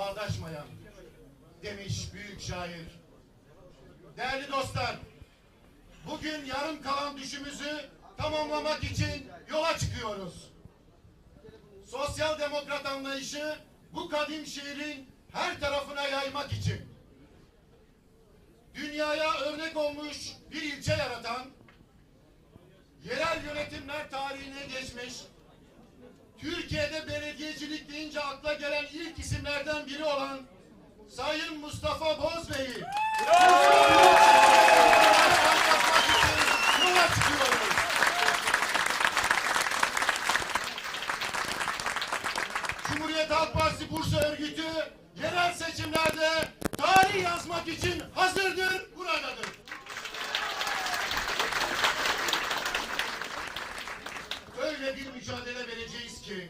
bağdaşmayan demiş büyük şair. Değerli dostlar, bugün yarım kalan düşümüzü tamamlamak için yola çıkıyoruz. Sosyal demokrat anlayışı bu kadim şehrin her tarafına yaymak için dünyaya örnek olmuş bir ilçe yaratan, yerel yönetimler tarihine geçmiş, Türkiye'de belediyecilik deyince akla gelen ilk isimlerden biri olan Sayın Mustafa Bozbey'i. Cumhuriyet Halk Partisi Bursa Örgütü yerel seçimlerde tarih yazmak için hazırdır, buradadır. Öyle bir mücadele vereceğiz ki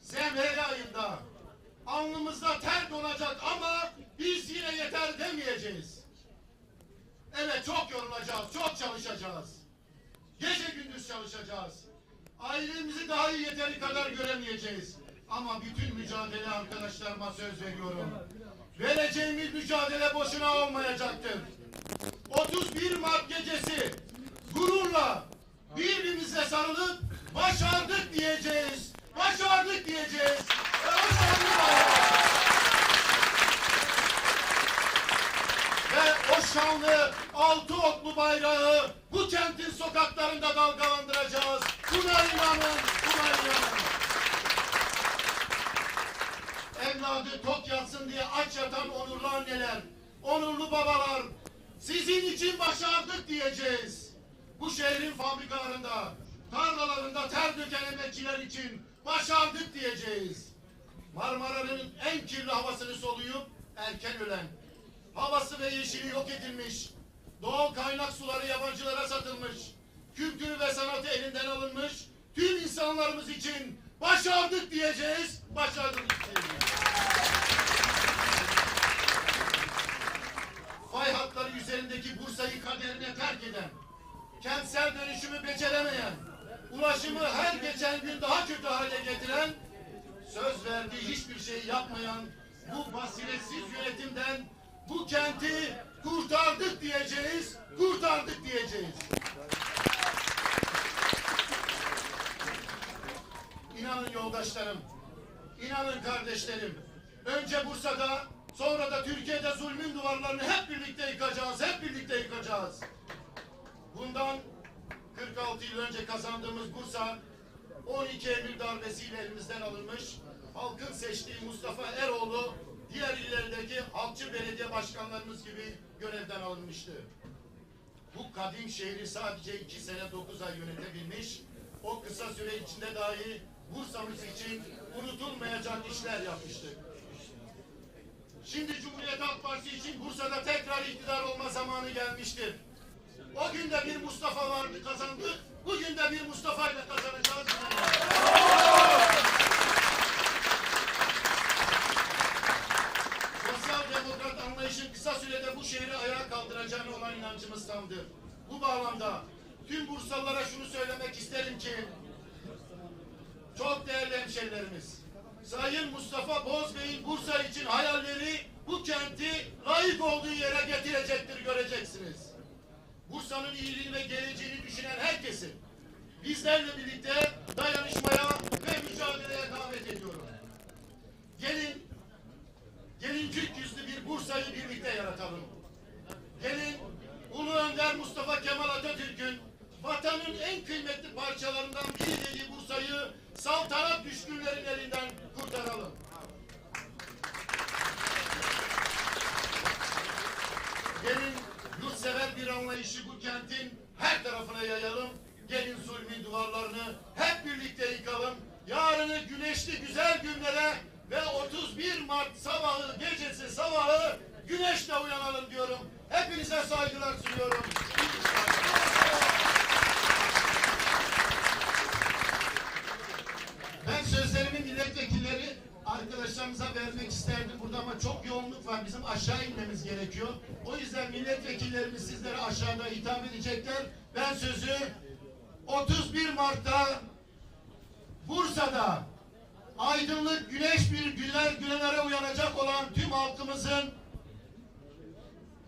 Zemheri ayında alnımızda ter donacak ama biz yine yeter demeyeceğiz. Evet çok yorulacağız, çok çalışacağız. Gece gündüz çalışacağız. Ailemizi daha iyi yeteri kadar göremeyeceğiz. Ama bütün mücadele arkadaşlarıma söz veriyorum. Vereceğimiz mücadele boşuna olmayacaktır. 31 Mart gecesi gururla birbirimize sarılıp başardık diyeceğiz. Başardık diyeceğiz. Başardık. Ve o şanlı altı oklu bayrağı bu kentin sokaklarında dalgalandıracağız. Buna inanın, buna inanın. Evladı tok yatsın diye aç yatan onurlu anneler, onurlu babalar, sizin için başardık diyeceğiz. Bu şehrin fabrikalarında, tarlalarında ter döken emekçiler için başardık diyeceğiz. Marmara'nın en kirli havasını soluyup erken ölen, havası ve yeşili yok edilmiş, doğal kaynak suları yabancılara satılmış, kültürü ve sanatı elinden alınmış, tüm insanlarımız için başardık diyeceğiz, başardık diyeceğiz. Fay hatları üzerindeki Bursa'yı kaderine terk eden, kentsel dönüşümü beceremeyen, ulaşımı her geçen gün daha kötü hale getiren, söz verdiği hiçbir şey yapmayan bu basiretsiz yönetimden bu kenti kurtardık diyeceğiz, kurtardık diyeceğiz. İnanın yoldaşlarım, inanın kardeşlerim. Önce Bursa'da, sonra da Türkiye'de zulmün duvarlarını hep birlikte yıkacağız, hep birlikte yıkacağız. Bundan 46 yıl önce kazandığımız Bursa 12 Eylül darbesiyle elimizden alınmış. Halkın seçtiği Mustafa Eroğlu diğer illerdeki halkçı belediye başkanlarımız gibi görevden alınmıştı. Bu kadim şehri sadece iki sene dokuz ay yönetebilmiş. O kısa süre içinde dahi Bursa'mız için unutulmayacak işler yapmıştık. Şimdi Cumhuriyet Halk Partisi için Bursa'da tekrar iktidar olma zamanı gelmiştir. O gün de bir Mustafa vardı kazandık. Bugün de bir Mustafa ile kazanacağız. Sosyal demokrat anlayışın kısa sürede bu şehri ayağa kaldıracağına olan inancımız tamdır. Bu bağlamda tüm Bursalılara şunu söylemek isterim ki çok değerli hemşerilerimiz Sayın Mustafa Bozbey'in Bursa için hayalleri bu kenti layık olduğu yere getirecektir göreceksiniz. Bursa'nın iyiliğini ve geleceğini düşünen herkesin bizlerle birlikte dayanışmaya ve mücadeleye davet ediyorum. Gelin, gelincik yüzlü bir Bursa'yı birlikte yaratalım. Gelin, Ulu Önder Mustafa Kemal Atatürk'ün vatanın en kıymetli parçalarından biri dediği Bursa'yı saltanat düşkünlerin elinden kurtaralım. Gelin yurtsever bir anlayışı bu kentin her tarafına yayalım. Gelin zulmün duvarlarını hep birlikte yıkalım. Yarını güneşli güzel günlere ve 31 Mart sabahı, gecesi sabahı güneşle uyanalım diyorum. Hepinize saygılar sunuyorum. Ben sözlerimi milletvekilleri arkadaşlarımıza vermek isterdim burada ama çok yoğunluk var. Bizim aşağı inmemiz gerekiyor. O yüzden milletvekillerimiz sizlere aşağıda hitap edecekler. Ben sözü 31 Mart'ta Bursa'da aydınlık güneş bir güler günlere uyanacak olan tüm halkımızın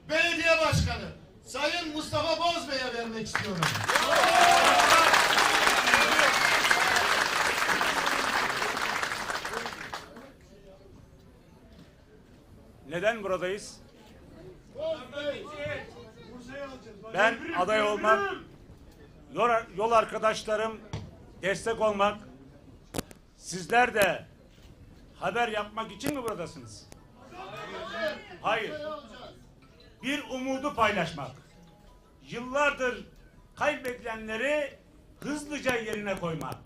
belediye başkanı Sayın Mustafa Bozbey'e vermek istiyorum. Buradayız? Ben aday olmak, yol arkadaşlarım destek olmak, sizler de haber yapmak için mi buradasınız? Hayır. Bir umudu paylaşmak. Yıllardır kaybedilenleri hızlıca yerine koymak.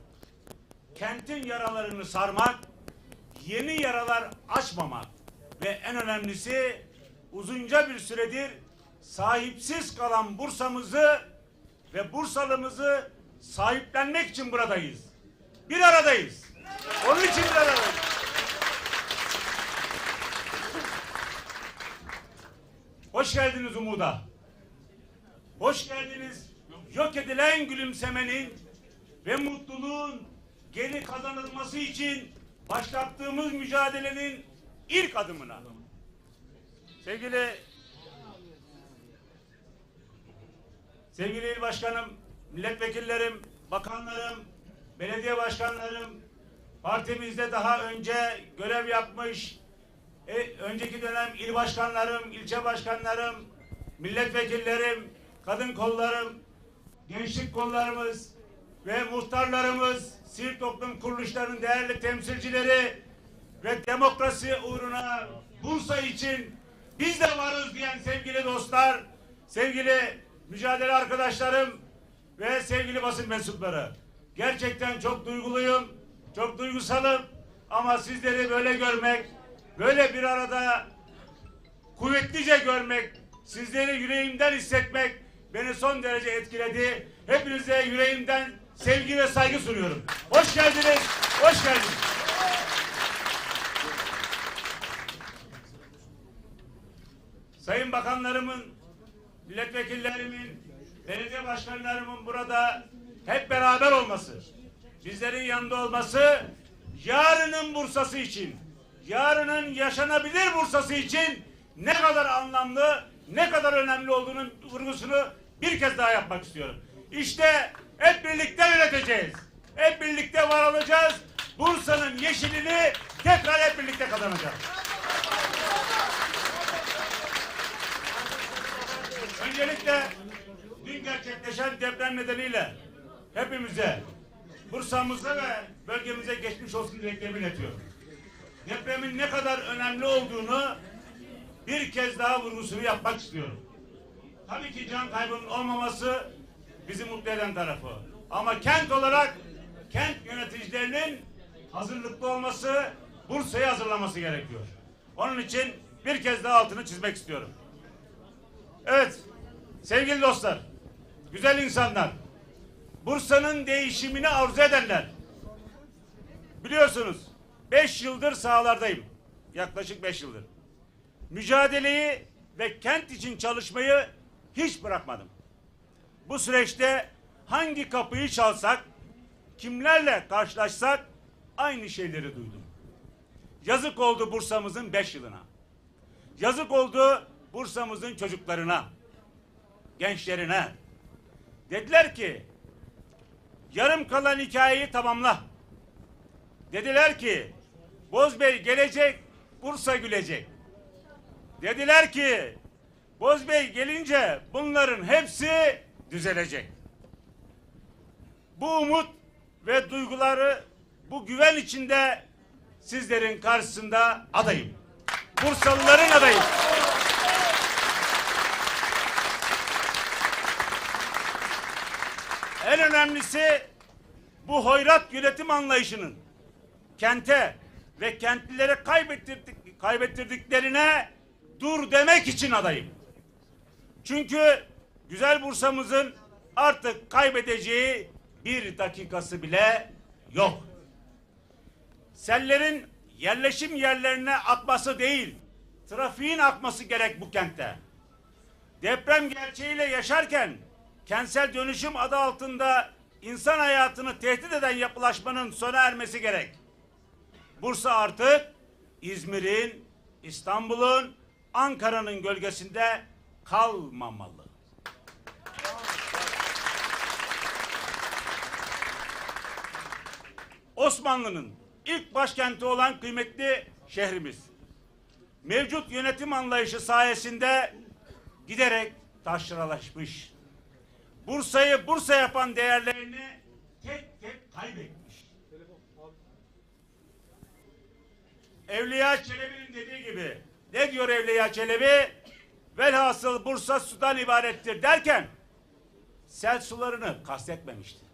Kentin yaralarını sarmak, yeni yaralar açmamak ve en önemlisi uzunca bir süredir sahipsiz kalan Bursa'mızı ve Bursalımızı sahiplenmek için buradayız. Bir aradayız. Onun için bir aradayız. Hoş geldiniz Umud'a. Hoş geldiniz. Yok edilen gülümsemenin ve mutluluğun geri kazanılması için başlattığımız mücadelenin ilk adımına. Sevgili sevgili il başkanım, milletvekillerim, bakanlarım, belediye başkanlarım, partimizde daha önce görev yapmış, e, önceki dönem il başkanlarım, ilçe başkanlarım, milletvekillerim, kadın kollarım, gençlik kollarımız ve muhtarlarımız, sivil toplum kuruluşlarının değerli temsilcileri ve demokrasi uğruna Bursa için biz de varız diyen sevgili dostlar, sevgili mücadele arkadaşlarım ve sevgili basın mensupları. Gerçekten çok duyguluyum, çok duygusalım ama sizleri böyle görmek, böyle bir arada kuvvetlice görmek, sizleri yüreğimden hissetmek beni son derece etkiledi. Hepinize yüreğimden sevgi ve saygı sunuyorum. Hoş geldiniz, hoş geldiniz. Sayın bakanlarımın, milletvekillerimin, belediye başkanlarımın burada hep beraber olması, bizlerin yanında olması, yarının Bursa'sı için, yarının yaşanabilir Bursa'sı için ne kadar anlamlı, ne kadar önemli olduğunun vurgusunu bir kez daha yapmak istiyorum. İşte hep birlikte yöneteceğiz. Hep birlikte var olacağız. Bursa'nın yeşilini tekrar hep birlikte kazanacağız. Öncelikle dün gerçekleşen deprem nedeniyle hepimize, Bursa'mıza ve bölgemize geçmiş olsun dileklerimi iletiyorum. Depremin ne kadar önemli olduğunu bir kez daha vurgusunu yapmak istiyorum. Tabii ki can kaybının olmaması bizi mutlu eden tarafı. Ama kent olarak kent yöneticilerinin hazırlıklı olması, Bursa'yı hazırlaması gerekiyor. Onun için bir kez daha altını çizmek istiyorum. Evet, sevgili dostlar, güzel insanlar, Bursa'nın değişimini arzu edenler. Biliyorsunuz, beş yıldır sahalardayım. Yaklaşık beş yıldır. Mücadeleyi ve kent için çalışmayı hiç bırakmadım. Bu süreçte hangi kapıyı çalsak, kimlerle karşılaşsak aynı şeyleri duydum. Yazık oldu Bursa'mızın beş yılına. Yazık oldu Bursa'mızın çocuklarına, gençlerine. Dediler ki, yarım kalan hikayeyi tamamla. Dediler ki, Bozbey gelecek, Bursa gülecek. Dediler ki, Bozbey gelince bunların hepsi düzelecek. Bu umut ve duyguları, bu güven içinde sizlerin karşısında adayım. Bursalıların adayım. En önemlisi bu hoyrat yönetim anlayışının kente ve kentlilere kaybettirdik, kaybettirdiklerine dur demek için adayım. Çünkü güzel Bursa'mızın artık kaybedeceği bir dakikası bile yok. Sellerin yerleşim yerlerine akması değil, trafiğin akması gerek bu kentte. Deprem gerçeğiyle yaşarken kentsel dönüşüm adı altında insan hayatını tehdit eden yapılaşmanın sona ermesi gerek. Bursa artık İzmir'in, İstanbul'un, Ankara'nın gölgesinde kalmamalı. Osmanlı'nın ilk başkenti olan kıymetli şehrimiz. Mevcut yönetim anlayışı sayesinde giderek taşralaşmış. Bursa'yı Bursa yapan değerlerini tek tek kaybetmiş. Evliya Çelebi'nin dediği gibi ne diyor Evliya Çelebi? Velhasıl Bursa sudan ibarettir derken sel sularını kastetmemişti.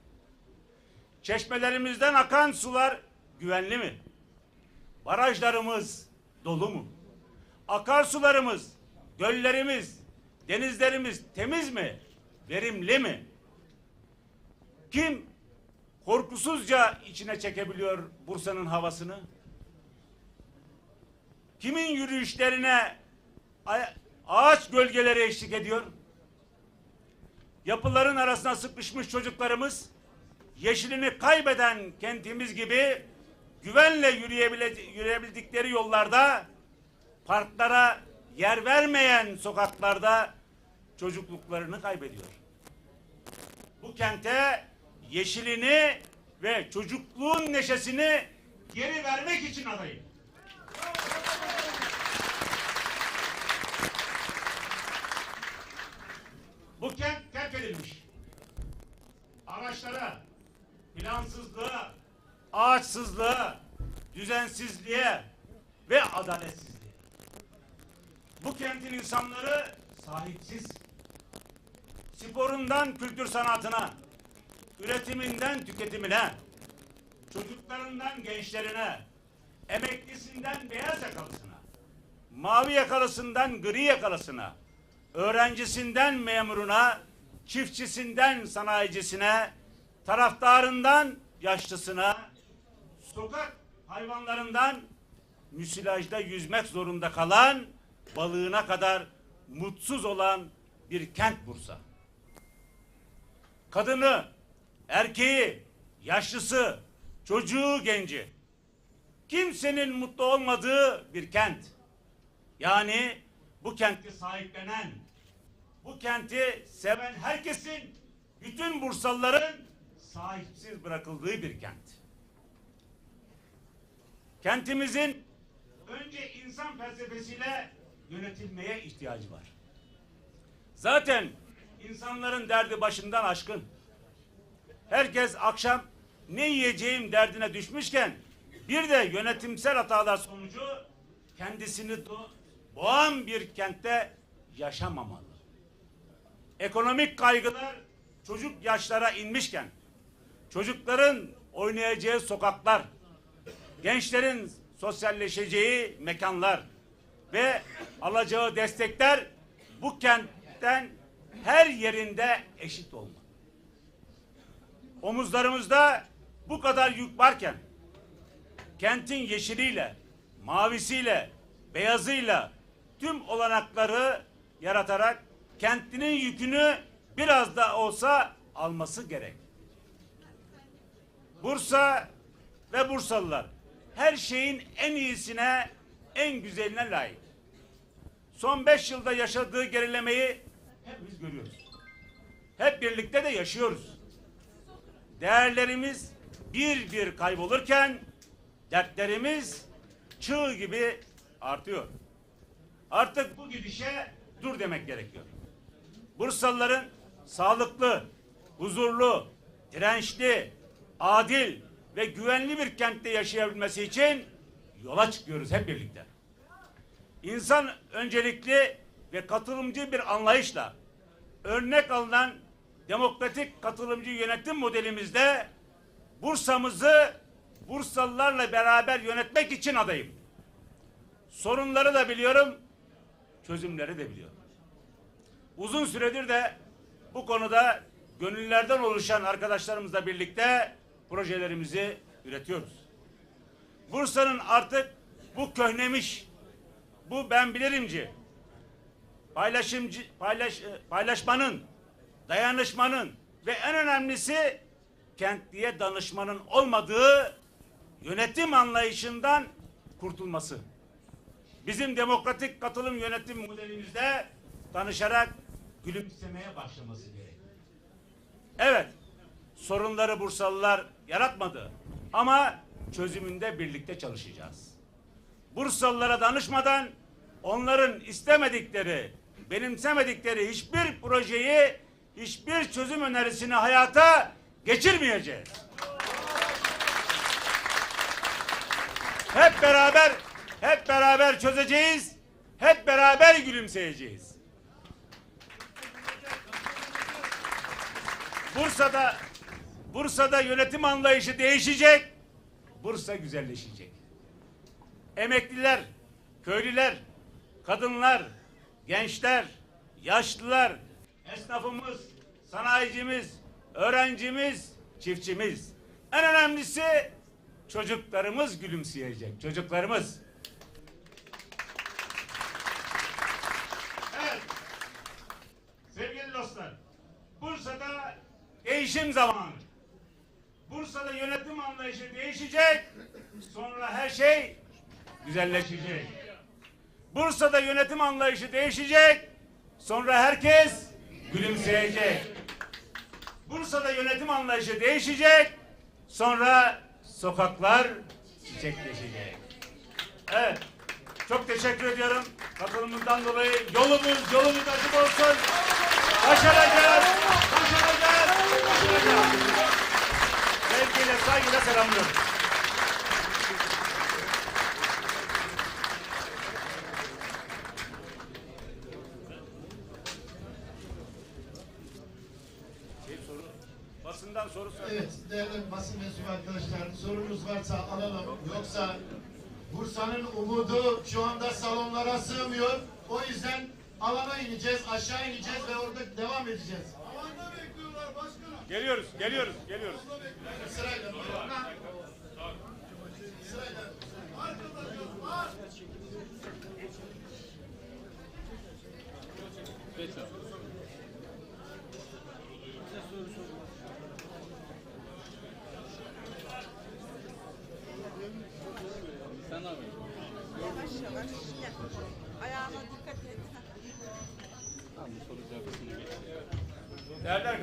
Çeşmelerimizden akan sular güvenli mi? Barajlarımız dolu mu? Akarsularımız, göllerimiz, denizlerimiz temiz mi? Verimli mi? Kim korkusuzca içine çekebiliyor Bursa'nın havasını? Kimin yürüyüşlerine ağaç gölgeleri eşlik ediyor? Yapıların arasına sıkışmış çocuklarımız yeşilini kaybeden kentimiz gibi güvenle yürüyebildikleri yollarda parklara yer vermeyen sokaklarda çocukluklarını kaybediyor. Bu kente yeşilini ve çocukluğun neşesini geri vermek için adayım. Bu kent terk edilmiş. Araçlara, plansızlığa, ağaçsızlığa, düzensizliğe ve adaletsizliğe. Bu kentin insanları sahipsiz. Sporundan kültür sanatına, üretiminden tüketimine, çocuklarından gençlerine, emeklisinden beyaz yakalısına, mavi yakalısından gri yakalısına, öğrencisinden memuruna, çiftçisinden sanayicisine, taraftarından yaşlısına, sokak hayvanlarından müsilajda yüzmek zorunda kalan balığına kadar mutsuz olan bir kent Bursa. Kadını, erkeği, yaşlısı, çocuğu, genci kimsenin mutlu olmadığı bir kent. Yani bu kenti sahiplenen, bu kenti seven herkesin, bütün Bursalıların sahipsiz bırakıldığı bir kent. Kentimizin önce insan felsefesiyle yönetilmeye ihtiyacı var. Zaten insanların derdi başından aşkın. Herkes akşam ne yiyeceğim derdine düşmüşken bir de yönetimsel hatalar sonucu kendisini boğan bir kentte yaşamamalı. Ekonomik kaygılar çocuk yaşlara inmişken çocukların oynayacağı sokaklar, gençlerin sosyalleşeceği mekanlar ve alacağı destekler bu kentten her yerinde eşit olmalı. Omuzlarımızda bu kadar yük varken kentin yeşiliyle, mavisiyle, beyazıyla tüm olanakları yaratarak kentinin yükünü biraz da olsa alması gerek. Bursa ve Bursalılar her şeyin en iyisine, en güzeline layık. Son beş yılda yaşadığı gerilemeyi hepimiz görüyoruz. Hep birlikte de yaşıyoruz. Değerlerimiz bir bir kaybolurken dertlerimiz çığ gibi artıyor. Artık bu gidişe dur demek gerekiyor. Bursalıların sağlıklı, huzurlu, dirençli, adil ve güvenli bir kentte yaşayabilmesi için yola çıkıyoruz hep birlikte. İnsan öncelikli ve katılımcı bir anlayışla örnek alınan demokratik katılımcı yönetim modelimizde Bursa'mızı Bursalılarla beraber yönetmek için adayım. Sorunları da biliyorum, çözümleri de biliyorum. Uzun süredir de bu konuda gönüllerden oluşan arkadaşlarımızla birlikte projelerimizi üretiyoruz. Bursa'nın artık bu köhnemiş, bu ben bilirimci, paylaşımcı, paylaş, e, paylaşmanın, dayanışmanın ve en önemlisi kentliye danışmanın olmadığı yönetim anlayışından kurtulması. bizim demokratik katılım yönetim modelimizde tanışarak gülümsemeye başlaması gerek. Evet, sorunları Bursalılar yaratmadı ama çözümünde birlikte çalışacağız. Bursalılara danışmadan onların istemedikleri, benimsemedikleri hiçbir projeyi, hiçbir çözüm önerisini hayata geçirmeyeceğiz. Hep beraber, hep beraber çözeceğiz, hep beraber gülümseyeceğiz. Bursa'da Bursa'da yönetim anlayışı değişecek. Bursa güzelleşecek. Emekliler, köylüler, kadınlar, gençler, yaşlılar, esnafımız, sanayicimiz, öğrencimiz, çiftçimiz. En önemlisi çocuklarımız gülümseyecek. Çocuklarımız. Evet. Sevgili dostlar, Bursa'da değişim zamanı. Bursa'da yönetim anlayışı değişecek. Sonra her şey güzelleşecek. Bursa'da yönetim anlayışı değişecek. Sonra herkes gülümseyecek. Bursa'da yönetim anlayışı değişecek. Sonra sokaklar çiçekleşecek. Evet. Çok teşekkür ediyorum. Katılımından dolayı yolumuz yolumuz açık olsun. Başaracağız. Başaracağız. Başaracağız. Sevgiyle saygıyla selamlıyorum. Şey soru, basından soru sor. Evet değerli basın mensubu arkadaşlar sorunuz varsa alalım. Yoksa Bursa'nın umudu şu anda salonlara sığmıyor. O yüzden alana ineceğiz, aşağı ineceğiz ve orada devam edeceğiz. Alanda bekliyorlar başkanım. Geliyoruz, geliyoruz, geliyoruz. Sırayla. Sırayla. Yavaş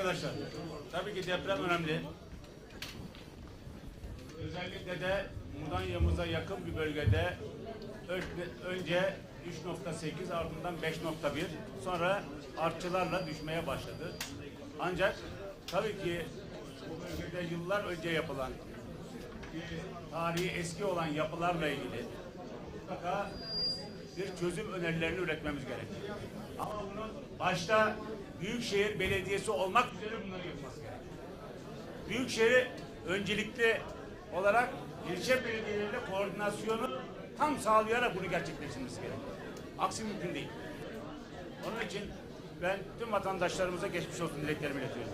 arkadaşlar, tabii ki deprem önemli. Özellikle de Mudanya'mıza yakın bir bölgede önce 3.8 ardından 5.1 sonra artçılarla düşmeye başladı. Ancak tabii ki bu bölgede yıllar önce yapılan tarihi eski olan yapılarla ilgili mutlaka bir çözüm önerilerini üretmemiz gerekiyor. Ama bunun başta Büyükşehir Belediyesi olmak üzere bunları yapması gerekiyor. Büyükşehir öncelikli olarak ilçe belediyeleriyle koordinasyonu tam sağlayarak bunu gerçekleştirmesi gerekiyor. Aksi mümkün değil. Onun için ben tüm vatandaşlarımıza geçmiş olsun dileklerimi iletiyorum.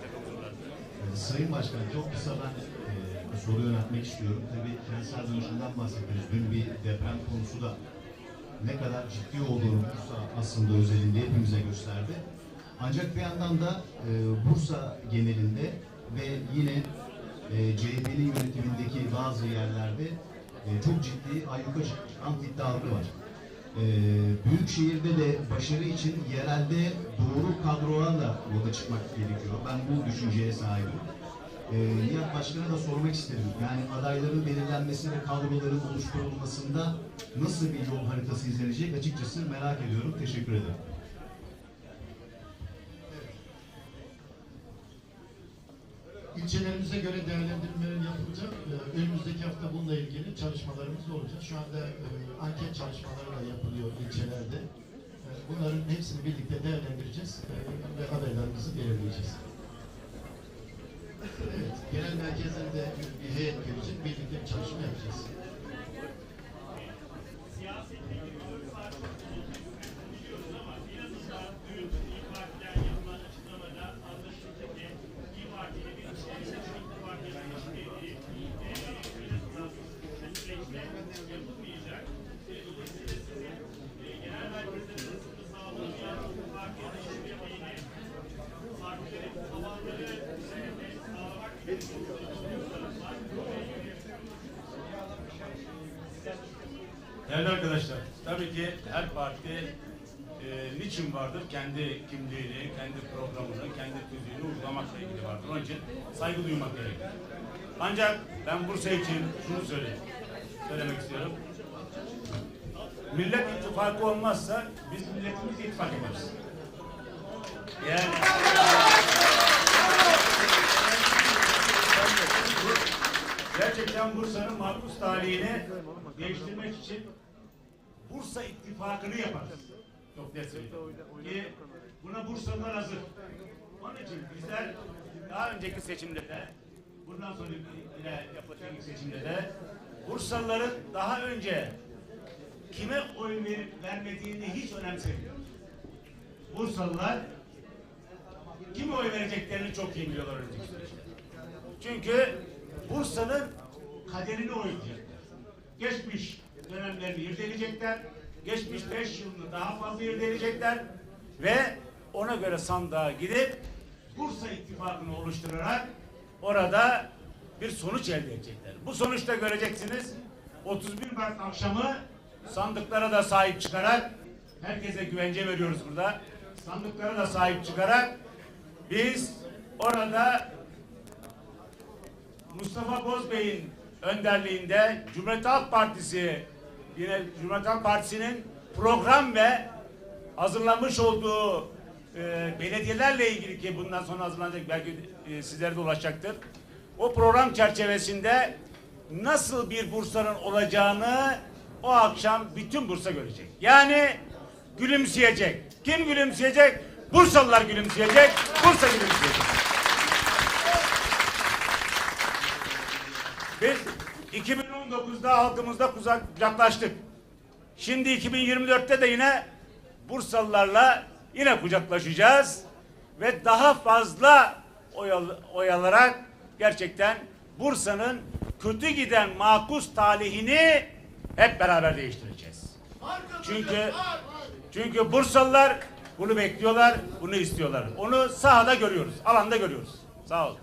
Sayın Başkan çok kısa ben e, bir soru yöneltmek istiyorum. Tabii kentsel dönüşümden bahsettiniz. Dün bir deprem konusu da ne kadar ciddi olduğunu aslında özelinde hepimize gösterdi. Ancak bir yandan da e, Bursa genelinde ve yine e, CHP'nin yönetimindeki bazı yerlerde e, çok ciddi ayyuka çıkan iddiaları var. E, Büyükşehir'de de başarı için yerelde doğru kadrolarla yola çıkmak gerekiyor. Ben bu düşünceye sahibim. E, Nihat Başkan'a da sormak isterim. Yani adayların belirlenmesi ve kadroların oluşturulmasında nasıl bir yol haritası izlenecek açıkçası merak ediyorum. Teşekkür ederim. İlçelerimize göre değerlendirmeler yapılacak. Ee, Önümüzdeki hafta bununla ilgili çalışmalarımız olacak. Şu anda e, anket çalışmaları da yapılıyor ilçelerde. E, Bunların hepsini birlikte değerlendireceğiz e, ve adaylarımızı belirleyeceğiz. Evet, genel merkezden de bir heyet gelecek, birlikte bir çalışma yapacağız. Değerli arkadaşlar, tabii ki her parti e, niçin vardır? Kendi kimliğini, kendi programını, kendi tüzüğünü uygulamakla ilgili vardır. Onun için saygı duymak gerekir. Ancak ben Bursa için şunu söyleyeyim, söylemek istiyorum. Millet ittifakı olmazsa biz milletimiz ittifak ederiz. Yani gerçekten Bursa'nın mahpus talihini değiştirmek için Bursa ittifakını yaparız. Çok net. Ki buna Bursalılar hazır. Onun için bizler daha önceki seçimde de bundan sonra yine yapılacak seçimde de Bursalıların daha önce kime oy verip vermediğini hiç önemsemiyor. Bursalılar kime oy vereceklerini çok iyi biliyorlar önceki süreçte. Çünkü Bursa'nın kaderini oynayacaklar. Geçmiş dönemlerini irdeleyecekler. Geçmiş beş yılını daha fazla irdeleyecekler. Ve ona göre sandığa gidip Bursa ittifakını oluşturarak orada bir sonuç elde edecekler. Bu sonuçta göreceksiniz 31 Mart akşamı sandıklara da sahip çıkarak herkese güvence veriyoruz burada. Sandıklara da sahip çıkarak biz orada Mustafa Bozbey'in önderliğinde Cumhuriyet Halk Partisi yine Cumhuriyet Partisi'nin program ve hazırlamış olduğu e, belediyelerle ilgili ki bundan sonra hazırlanacak belki e, sizlere de ulaşacaktır. O program çerçevesinde nasıl bir Bursa'nın olacağını o akşam bütün Bursa görecek. Yani gülümseyecek. Kim gülümseyecek? Bursalılar gülümseyecek. Bursa gülümseyecek. Biz 2019'da halkımızda kucaklaştık. Şimdi 2024'te de yine Bursalılarla yine kucaklaşacağız ve daha fazla oyal- oyalarak gerçekten Bursa'nın kötü giden makus talihini hep beraber değiştireceğiz. Çünkü çünkü Bursalılar bunu bekliyorlar, bunu istiyorlar. Onu sahada görüyoruz, alanda görüyoruz. Sağ olun.